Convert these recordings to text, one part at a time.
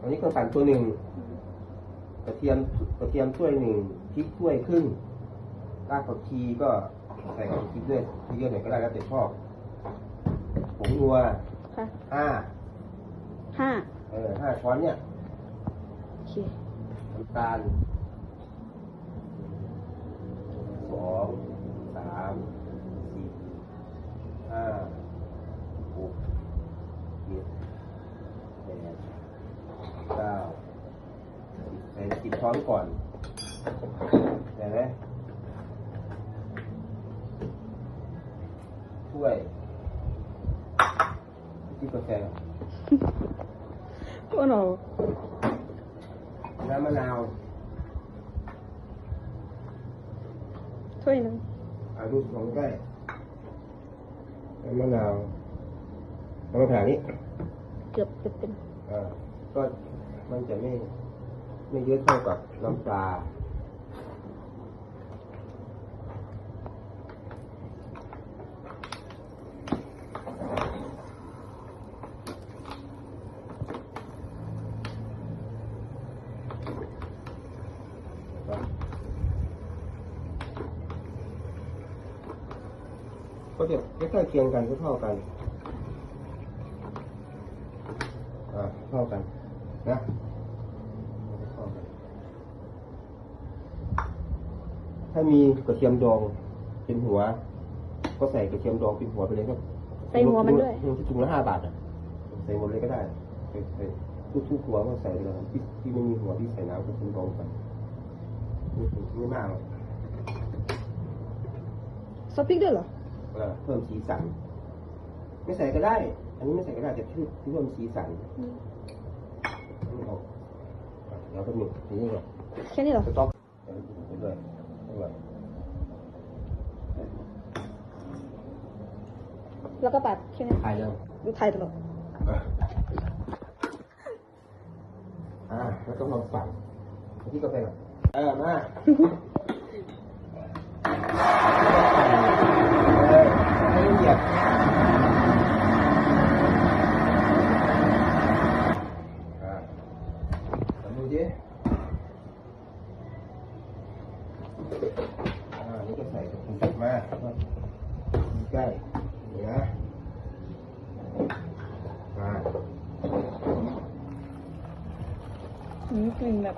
อันนี้เครื่องปั่นตัวหนึ่งกระเทียมกระเทียมถ้วยหนึ่งพริกถ้วยครึ่งรากผักชีก็ใส่กับพริกด้วยที่เยอะหน่อยก็ได้แล้วแต่ชอบผงนัวค่ะห้าห้าเออห้าช้อนเนี่ยโอเคน้ำตาลสองสามสี่ห้าหกเจ็ดแปดเก้าสิบ ใส่สิบช้อนก่อนใช่ไหมถ้วยที่กาแฟโอ้โหน้ำมะนาวถ้วยหนึ่งอาดูของใกล้น้ำมะนาวน้ำมะขนาดนี้เกือบจะเป็นอ่าก็มันจะไม่ ไม่เยอะเท่ากับน้ำปลาก็จะใกล้เคียงกันก็เท่ากัน อ่า เท่ากัน นะเท่ากัน ถ้ามีกระเทียมดองเป็นหัว ก็ใส่กระเทียมดองเป็นหัวไปเลยครับใส่หัวมันด้วย ถุงถุงละห้าบาทอะ ใส่หมดเลยก็ได้ใส่ใส่ทุกๆหัวก็ใส่เลยครับที่ที่ไม่มีหัวที่ใส่น้ำกระเทียมดองไปไม่ไม่มากหรอกซอสพริกด้วยเหรอเออเพิ่มสีสัน ไม่ใส่ก็ได้ อันนี้ไม่ใส่ก็ได้แต่เพิ่มเพิ่มสีสันอันนี้ออกอะเดี๋ยวก็มีทีนี้ก่อนแค่นี้เหรอสต๊อกเดี๋ยวไปด้วยด้วย แล้วก็ปัดแค่นี้ถ่ายเร็วดูถ่ายตลอดอะอ่าแล้วต้องลองฝังที่กาแฟก่อนเออมาเออให้ละเอียดอ่าทำดูดิอ่านี่ก็ใส่ถุงใส่มาใกล้นี่นะอ่า อื มกลิ่นแบบ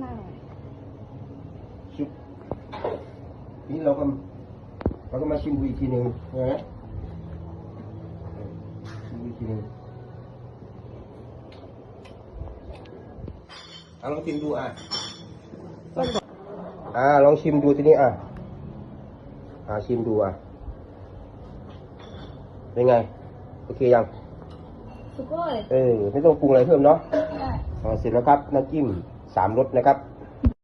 น่าอร่อยชุบนี่เราก็เราก็มาชิมดูอีกทีหนึ่งนะชิมดูอีกทีหนึ่งเอาลองชิมดูอะอ่าลองชิมดูทีนี้อะอ่าชิมดูอะเป็นไงโอเคยังสุดยอดเลยเออไม่ต้องปรุงอะไรเพิ่มเนาะได้อ่า เสร็จแล้วครับน้ำจิ้มสามรสนะครับ